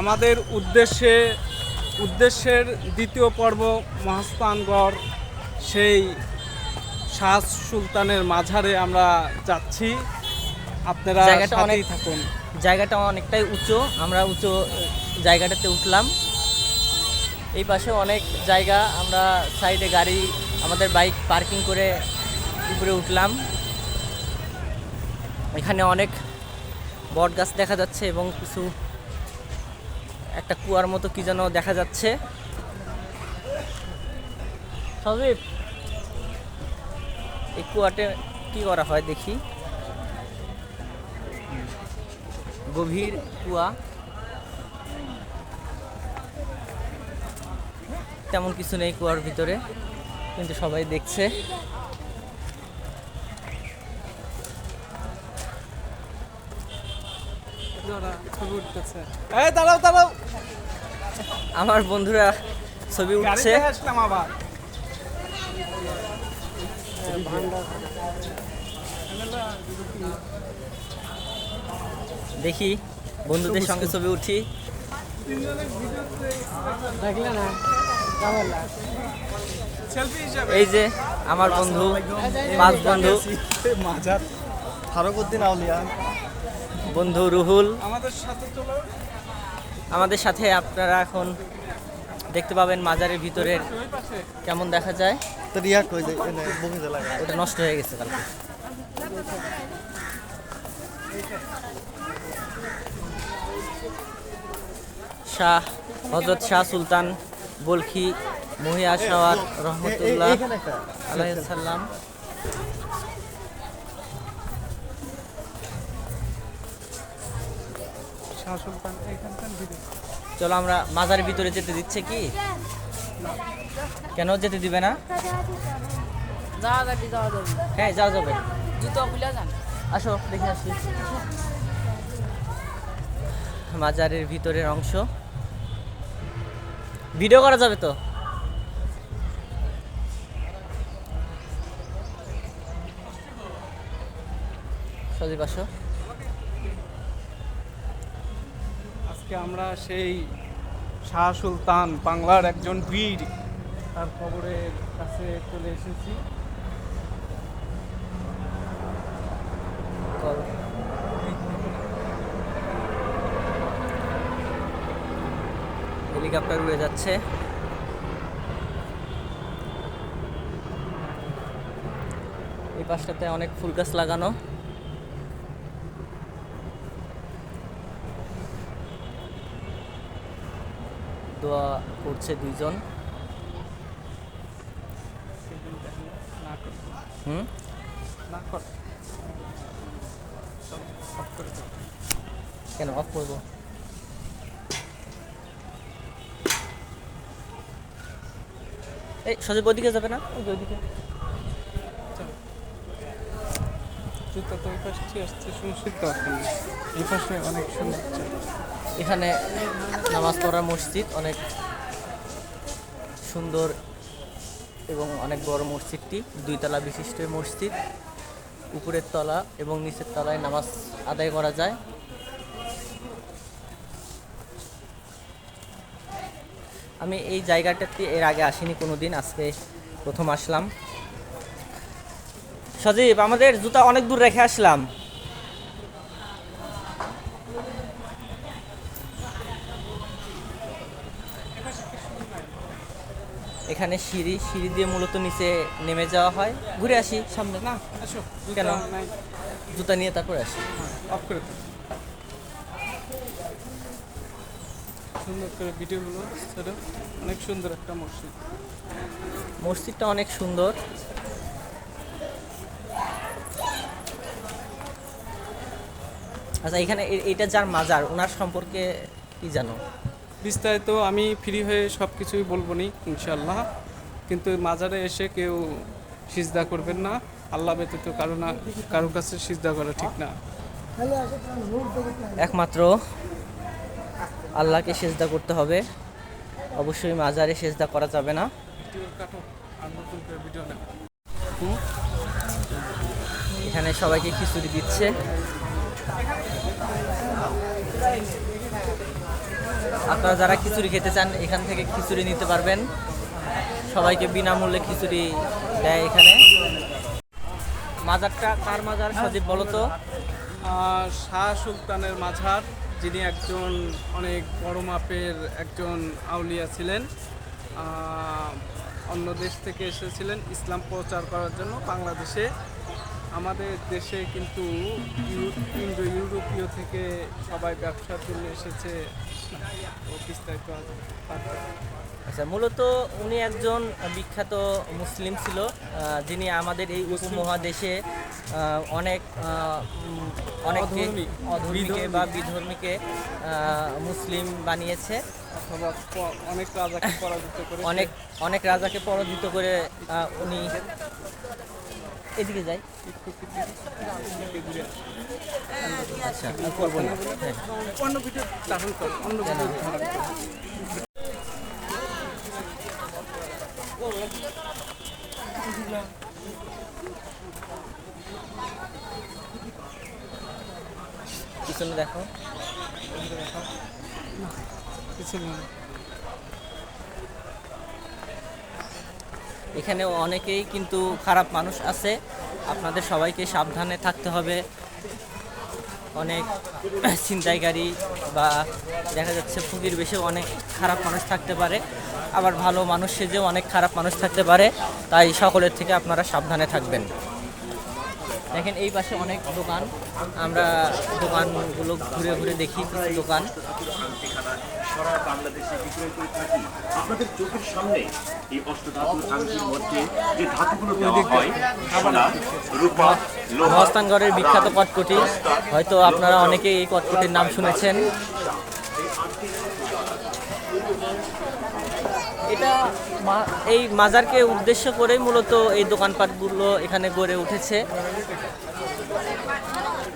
আমাদের উদ্দেশ্যে উদ্দেশ্যের দ্বিতীয় পর্ব মহাস্থানগড় সেই শাহ সুলতানের মাঝারে আমরা যাচ্ছি। আপনারা জায়গাটা সাথেই থাকুন। জায়গাটা অনেকটাই উঁচু আমরা উঁচু জায়গাটাতে উঠলাম। এই পাশে অনেক জায়গা আমরা সাইডে গাড়ি আমাদের বাইক পার্কিং করে উপরে উঠলাম। এখানে অনেক বট গাছ দেখা যাচ্ছে এবং কিছু একটা কুয়ার মতো কি যেন দেখা যাচ্ছে। সজীব, এই কুয়াতে কি করা হয় দেখি। গভীর কুয়া। তেমন কিছু নেই কুয়ার ভিতরে, কিন্তু সবাই দেখছে। যারা ছবি উঠতেছে। এই দাঁড়াও দাঁড়াও। আমার বন্ধুরা ছবি উঠছে। আসলাম আবার। দেখি বন্ধুদের সঙ্গে ছবি উঠি। এই যে আমার বন্ধু পাঁচ বন্ধু। মাঝার ফারুকউদ্দিন আউলিয়া। বন্ধু রুহুল। আমাদের সাথে আমাদের সাথে আপনারা এখন দেখতে পাবেন মাজারের ভিতরে কেমন দেখা যায়। তো রিয়া কই যায়? এনে বুকে জ্বালায় ওটা নষ্ট হয়ে গেছে কালকে। শাহ হজরত শাহ সুলতান বলখি মহিয়া শাওয়ার রহমতুল্লাহ আলাইসাল্লাম ভিডিও চলো আমরা মাজারের ভিতরে যেতে দিচ্ছে কি? কেন যেতে দিবে না? যাওয়া যাবে যাওয়া যাবে। হ্যাঁ যাওয়া যাবে। জুতো খুলে যান। আসো দেখে আসি। মাজারের ভিতরের অংশ। ভিডিও করা যাবে তো? সজীব আসো। আজকে আমরা সেই শাহ সুলতান বাংলার একজন বীর তার খবরের কাছে চলে এসেছি। হেলিকপ্টার উড়ে যাচ্ছে। এই পাশটাতে অনেক ফুল গাছ লাগানো। দোয়া করছে দুইজন। কেন অফ করব? এই, সজীব ওদিকে যাবে না? যে ওইদিকে। জুতা তো ওই পাশে আসছে দরকার নেই এই পাশে অনেক সুন্দর। এখানে নামাজ পড়ার মসজিদ, অনেক সুন্দর এবং অনেক বড় মসজিদটি। দুইতলা বিশিষ্ট মসজিদ, উপরের তলা এবং নিচের তলায় নামাজ আদায় করা যায়। আমি এই জায়গাটাতে এর আগে আসিনি কোনো দিন আজকে প্রথম আসলাম। সজীব, আমাদের জুতা অনেক দূর রেখে আসলাম। এখানে সিঁড়ি সিঁড়ি দিয়ে মূলত নিচে নেমে যাওয়া হয়। ঘুরে আসি সামনে না? আসো কেন? জুতা নিয়ে তারপরে আসি। অফ করে সুন্দর করে ভিডিওগুলো অনেক সুন্দর একটা মসজিদ। মসজিদটা অনেক সুন্দর। আচ্ছা এখানে এটা যার মাজার? ওনার সম্পর্কে কি জানো? বিস্তারিত আমি ফ্রি হয়ে সব কিছুই বলব নি ইনশাল্লাহ কিন্তু মাজারে এসে কেউ সিজদা করবেন না। আল্লাহ ব্যতীত কারও না কারও কাছে সিজদা করা ঠিক না। একমাত্র আল্লাহকে সেজদা করতে হবে। অবশ্যই মাজারে সেজদা করা যাবে না। এখানে সবাইকে খিচুড়ি দিচ্ছে। আপনারা যারা খিচুড়ি খেতে চান, এখান থেকে খিচুড়ি নিতে পারবেন। সবাইকে বিনামূল্যে খিচুড়ি দেয় এখানে। মাজারটা কার মাজার? সজীব বলতো শাহ সুলতানের মাঝার যিনি একজন অনেক বড় মাপের একজন আউলিয়া ছিলেন। অন্য দেশ থেকে এসেছিলেন, ইসলাম প্রচার করার জন্য বাংলাদেশে। আমাদের দেশে কিন্তু ইন্দো ইউরোপীয় থেকে সবাই ব্যবসার জন্য এসেছে। ও বিস্তারিত আচ্ছা মূলত উনি একজন বিখ্যাত মুসলিম ছিল যিনি আমাদের এই উপমহাদেশে অনেক অনেককে অধর্মীকে বা বিধর্মীকে মুসলিম বানিয়েছে। অনেক রাজাকে পরাজিত করে অনেক অনেক রাজাকে পরাজিত করে উনি এদিকে যাই। আচ্ছা করব না। হ্যাঁ। অন্য ভিডিও ধারণ কর অন্য পিছনে দেখো। কিছু এখানে অনেকেই কিন্তু খারাপ মানুষ আছে। আপনাদের সবাইকে সাবধানে থাকতে হবে। অনেক ছিনতাইকারী বা দেখা যাচ্ছে ফুকির বেশেও অনেক খারাপ মানুষ থাকতে পারে। আবার ভালো মানুষ সেজেও অনেক খারাপ মানুষ থাকতে পারে। তাই সকলের থেকে আপনারা সাবধানে থাকবেন। দেখেন এই পাশে অনেক দোকান। আমরা দোকানগুলো ঘুরে ঘুরে দেখি দোকান। সারা বাংলাদেশে বিক্রয় করে থাকি। আপনাদের চোখের সামনে এই অষ্টধাতু আংটির মধ্যে যে ধাতুগুলো দেওয়া হয় সোনা রূপা লোহা মহস্তানগড়ের বিখ্যাত কটকটি। হয়তো আপনারা অনেকেই এই কটকটির নাম শুনেছেন। এটা এই মাজারকে উদ্দেশ্য করেই মূলত এই দোকানপাটগুলো এখানে গড়ে উঠেছে।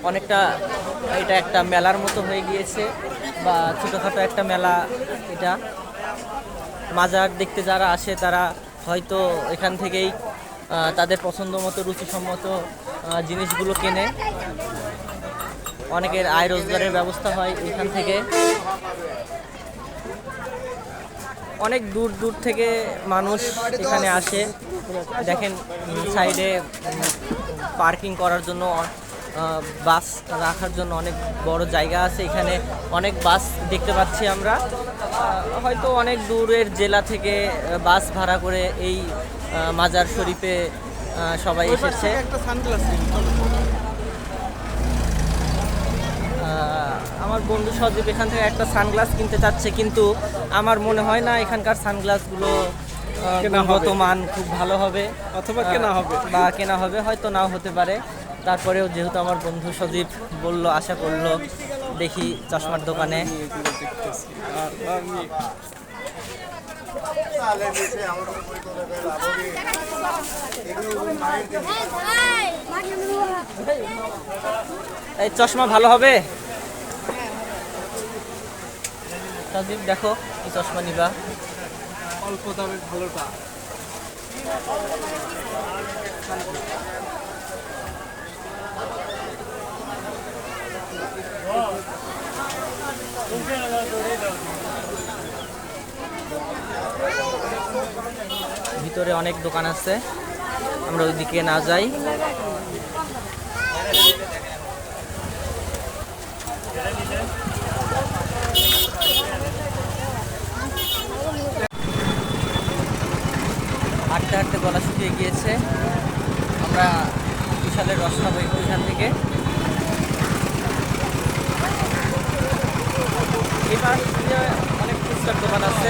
অনেকটা এটা একটা মেলার মতো হয়ে গিয়েছে। বা ছোটোখাটো একটা মেলা এটা। মাজার দেখতে যারা আসে তারা হয়তো এখান থেকেই তাদের পছন্দ মতো, রুচিসম্মত জিনিসগুলো কেনে। অনেকের আয় রোজগারের ব্যবস্থা হয় এখান থেকে। অনেক দূর দূর থেকে মানুষ এখানে আসে। দেখেন সাইডে পার্কিং করার জন্য বাস রাখার জন্য অনেক বড় জায়গা আছে। এখানে অনেক বাস দেখতে পাচ্ছি আমরা। হয়তো অনেক দূরের জেলা থেকে বাস ভাড়া করে এই মাজার শরীফে সবাই এসেছে। আমার বন্ধু সজীব এখান থেকে একটা সানগ্লাস কিনতে চাচ্ছে কিন্তু আমার মনে হয় না এখানকার সানগ্লাসগুলো। গুণগত মান খুব ভালো হবে। অথবা কেনা হবে। বা কেনা হবে হয়তো নাও হতে পারে। তারপরেও যেহেতু আমার বন্ধু সজীব বলল, আশা করল, দেখি চশমার দোকানে। এই চশমা ভালো হবে? সজীব, দেখো এই চশমা নিবা। অল্প দামের ভালোটা। ভিতরে অনেক দোকান আছে। আমরা ওইদিকে না যাই। হাঁটতে হাঁটতে গলা শুকিয়ে গিয়েছে। আমরা বিশালের রস খাব একটু এখান থেকে। এবার অনেক ফুচকার দোকান আছে।